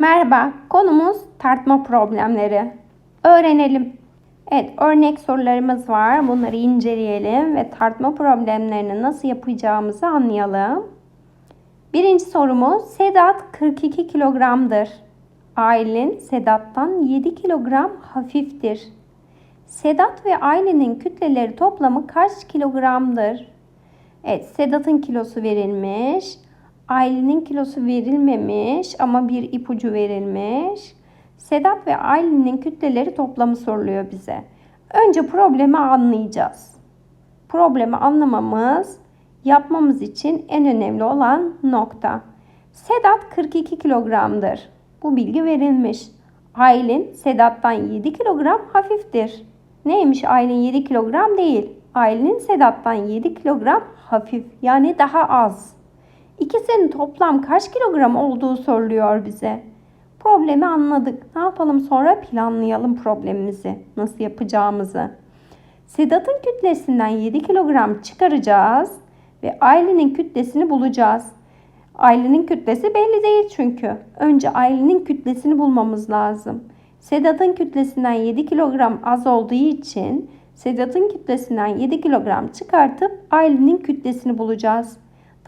Merhaba, konumuz tartma problemleri. Öğrenelim. Evet, örnek sorularımız var. Bunları inceleyelim ve tartma problemlerini nasıl yapacağımızı anlayalım. Birinci sorumuz, Sedat 42 kilogramdır. Aylin Sedat'tan 7 kilogram hafiftir. Sedat ve Aylin'in kütleleri toplamı kaç kilogramdır? Evet, Sedat'ın kilosu verilmiş. Aylin'in kilosu verilmemiş ama bir ipucu verilmiş. Sedat ve Aylin'in kütleleri toplamı soruluyor bize. Önce problemi anlayacağız. Problemi anlamamız yapmamız için en önemli olan nokta. Sedat 42 kilogramdır. Bu bilgi verilmiş. Aylin Sedat'tan 7 kilogram hafiftir. Neymiş Aylin 7 kilogram değil. Aylin'in Sedat'tan 7 kilogram hafif yani daha az. İkisinin toplam kaç kilogram olduğu soruluyor bize. Problemi anladık. Ne yapalım sonra planlayalım problemimizi. Nasıl yapacağımızı. Sedat'ın kütlesinden 7 kilogram çıkaracağız ve Aylin'in kütlesini bulacağız. Aylin'in kütlesi belli değil çünkü. Önce Aylin'in kütlesini bulmamız lazım. Sedat'ın kütlesinden 7 kilogram az olduğu için Sedat'ın kütlesinden 7 kilogram çıkartıp Aylin'in kütlesini bulacağız.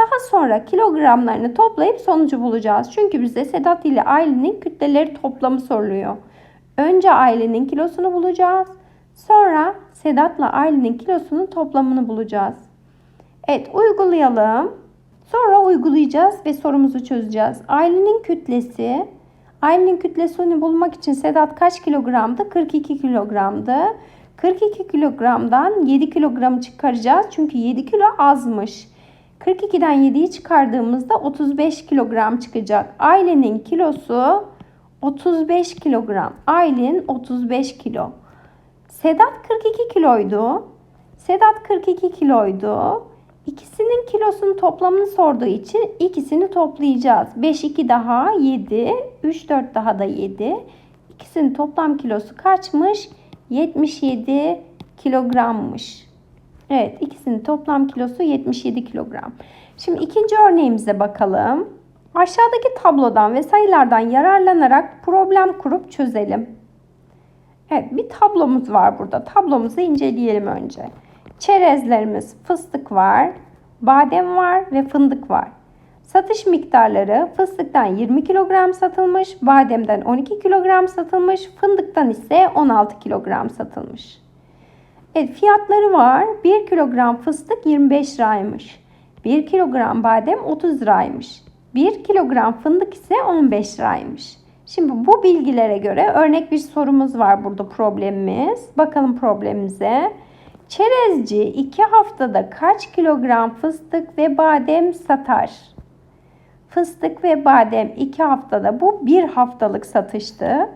Daha sonra kilogramlarını toplayıp sonucu bulacağız. Çünkü bize Sedat ile Aylin'in kütleleri toplamı soruluyor. Önce Aylin'in kilosunu bulacağız. Sonra Sedat'la Aylin'in kilosunun toplamını bulacağız. Evet uygulayalım. Sonra uygulayacağız ve sorumuzu çözeceğiz. Aylin'in kütlesi Aylin'in kütlesini bulmak için Sedat kaç kilogramdı? 42 kilogramdı. 42 kilogramdan 7 kilogram çıkaracağız. Çünkü 7 kilo azmış. 42'den 7'yi çıkardığımızda 35 kilogram çıkacak. Ailenin kilosu 35 kilogram. Aylin 35 kilo. Sedat 42 kiloydu. Sedat 42 kiloydu. İkisinin kilosunun toplamını sorduğu için ikisini toplayacağız. 5 2 daha 7, 3 4 daha da 7. İkisinin toplam kilosu kaçmış? 77 kilogrammış. Evet ikisinin toplam kilosu 77 kilogram. Şimdi ikinci örneğimize bakalım. Aşağıdaki tablodan ve sayılardan yararlanarak problem kurup çözelim. Evet bir tablomuz var burada. Tablomuzu inceleyelim önce. Çerezlerimiz fıstık var, badem var ve fındık var. Satış miktarları fıstıktan 20 kilogram satılmış, bademden 12 kilogram satılmış, fındıktan ise 16 kilogram satılmış. Evet fiyatları var. 1 kilogram fıstık 25 liraymış. 1 kilogram badem 30 liraymış. 1 kilogram fındık ise 15 liraymış. Şimdi bu bilgilere göre örnek bir sorumuz var burada problemimiz. Bakalım problemimize. Çerezci 2 haftada kaç kilogram fıstık ve badem satar? Fıstık ve badem 2 haftada bu 1 haftalık satıştı.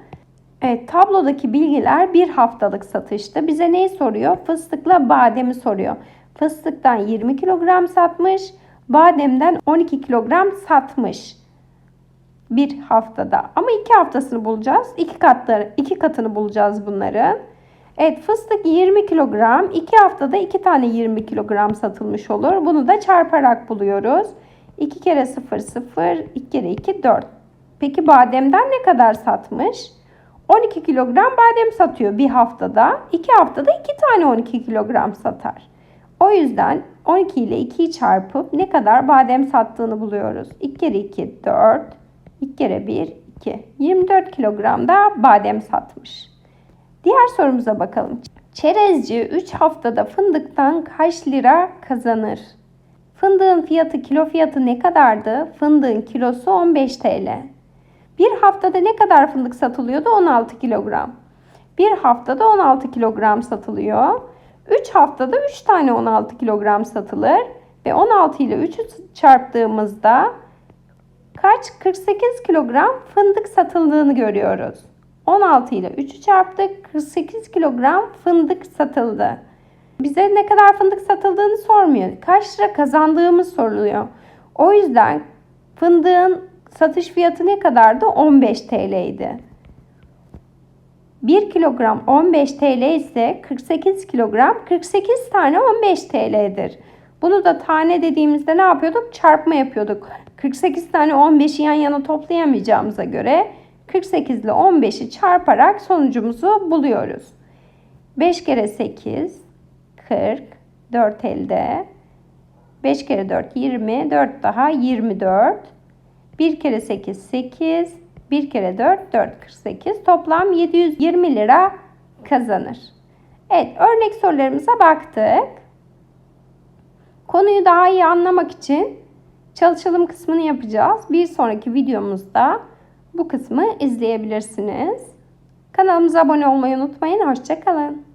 Evet, tablodaki bilgiler bir haftalık satıştı. Bize neyi soruyor? Fıstıkla bademi soruyor. Fıstıktan 20 kilogram satmış, bademden 12 kilogram satmış bir haftada. Ama iki haftasını bulacağız. İki katları, iki katını bulacağız bunların. Evet fıstık 20 kilogram. iki haftada iki tane 20 kilogram satılmış olur. Bunu da çarparak buluyoruz. 2 kere 0 0, 2 kere 2 4. Peki bademden ne kadar satmış? 12 kilogram badem satıyor bir haftada. 2 haftada 2 tane 12 kilogram satar. O yüzden 12 ile 2'yi çarpıp ne kadar badem sattığını buluyoruz. 2 kere 2 4, 2 kere 1 2. 24 kilogram da badem satmış. Diğer sorumuza bakalım. Çerezci 3 haftada fındıktan kaç lira kazanır? Fındığın fiyatı kilo fiyatı ne kadardı? Fındığın kilosu 15 TL. Bir haftada ne kadar fındık satılıyordu? 16 kilogram. Bir haftada 16 kilogram satılıyor. 3 haftada 3 tane 16 kilogram satılır. Ve 16 ile 3'ü çarptığımızda kaç? 48 kilogram fındık satıldığını görüyoruz. 16 ile 3'ü çarptık. 48 kilogram fındık satıldı. Bize ne kadar fındık satıldığını sormuyor. Kaç lira kazandığımız soruluyor. O yüzden fındığın satış fiyatı ne kadardı? 15 TL idi. 1 kilogram 15 TL ise 48 kilogram 48 tane 15 TL'dir. Bunu da tane dediğimizde ne yapıyorduk? Çarpma yapıyorduk. 48 tane 15'i yan yana toplayamayacağımıza göre 48 ile 15'i çarparak sonucumuzu buluyoruz. 5 kere 8 40 4 elde 5 kere 4 20 4 daha 24 1 kere 8 8 1 kere 4 4 48 toplam 720 lira kazanır. Evet örnek sorularımıza baktık. Konuyu daha iyi anlamak için çalışalım kısmını yapacağız. Bir sonraki videomuzda bu kısmı izleyebilirsiniz. Kanalımıza abone olmayı unutmayın. Hoşçakalın.